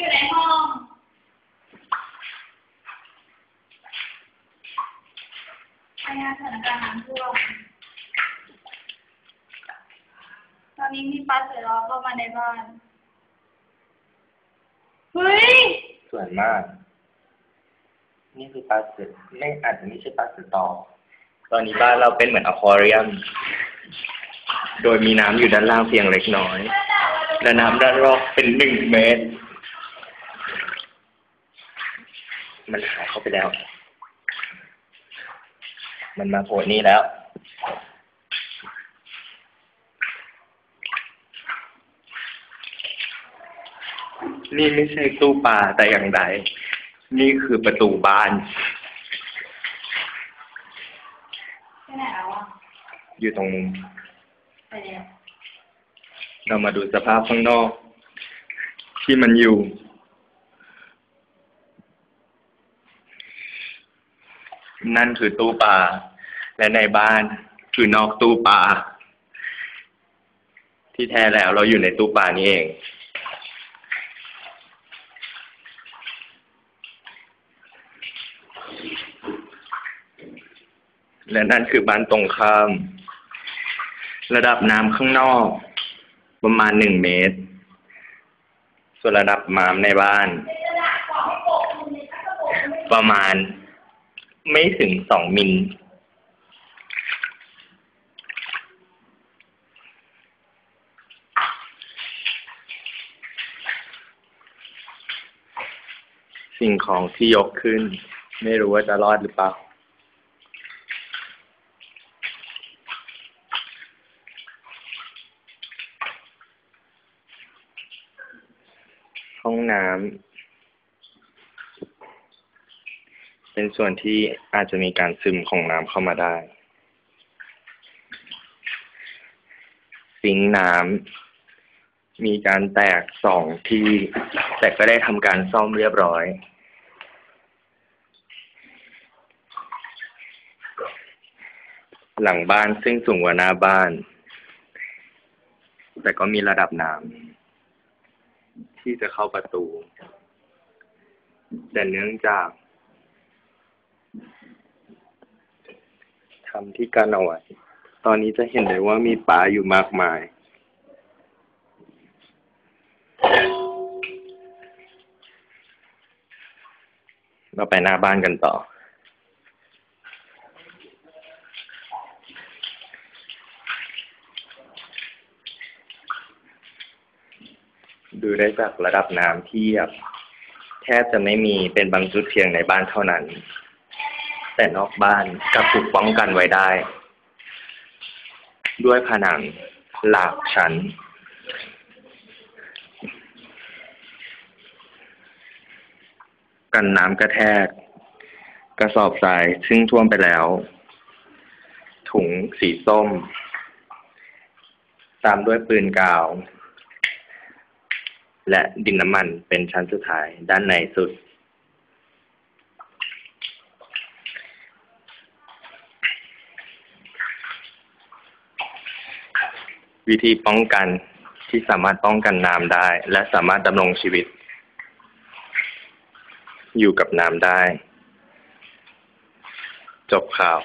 อยู่ในห้องรายงานสถานการณ์น้ำท่วมตอนนี้มีปลาเสือร้องเข้ามาในบ้าน เฮ้ย สวยมาก นี่คือปลาเสือไม่อาจจะไม่ใช่ปลาเสือตอตอนนี้บ้านเราเป็นเหมือนอควาเรียม โดยมีน้ำอยู่ด้านล่างเพียงเล็กน้อย และน้ำด้านรอบเป็นหนึ่งเมตร มันหายเข้าไปแล้ว มันมาโผล่นี่แล้ว นี่ไม่ใช่ตู้ปลาแต่อย่างใด นี่คือประตูบ้านไปไหนแล้วอะอยู่ตรงมุม ไปแล้วเรามาดูสภาพข้างนอก ที่มันอยู่ นั่นคือตู้ปลาและในบ้านคือนอกตู้ปลาที่แท้แล้วเราอยู่ในตู้ปลานี่เอง และนั่นคือบ้านตรงข้าม ระดับน้ำข้างนอก ประมาณหนึ่งเมตร ส่วนระดับน้ำในบ้าน ประมาณ ไม่ถึงสองมิล สิ่งของที่ยกขึ้น ไม่รู้ว่าจะรอดหรือเปล่าห้องน้ำ เป็นส่วนที่อาจจะมีการซึมของน้ำเข้ามาได้ ซิงค์น้ำมีการแตกสองที่ แต่ก็ได้ทำการซ่อมเรียบร้อย หลังบ้านซึ่งสูงกว่าหน้าบ้าน แต่ก็มีระดับน้ำที่จะเข้าประตู แต่เนื่องจาก ทำที่กันเอาไว้ ตอนนี้จะเห็นเลยว่ามีปลาอยู่มากมาย เราไปหน้าบ้านกันต่อ ดูได้จากระดับน้ำที่แบบแทบจะไม่มีเป็นบางจุดเพียงในบ้านเท่านั้น แต่นอกบ้านกลับถูกป้องกันไว้ได้ ด้วยผนังหลากชั้น กันน้ำกระแทก กระสอบทรายซึ่งท่วมไปแล้ว ถุงสีส้ม ตามด้วยปืนกาว และดินน้ำมันเป็นชั้นสุดท้ายด้านในสุด วิธีป้องกันที่สามารถป้องกันน้ำได้ และสามารถดำรงชีวิต อยู่กับน้ำได้ จบข่าว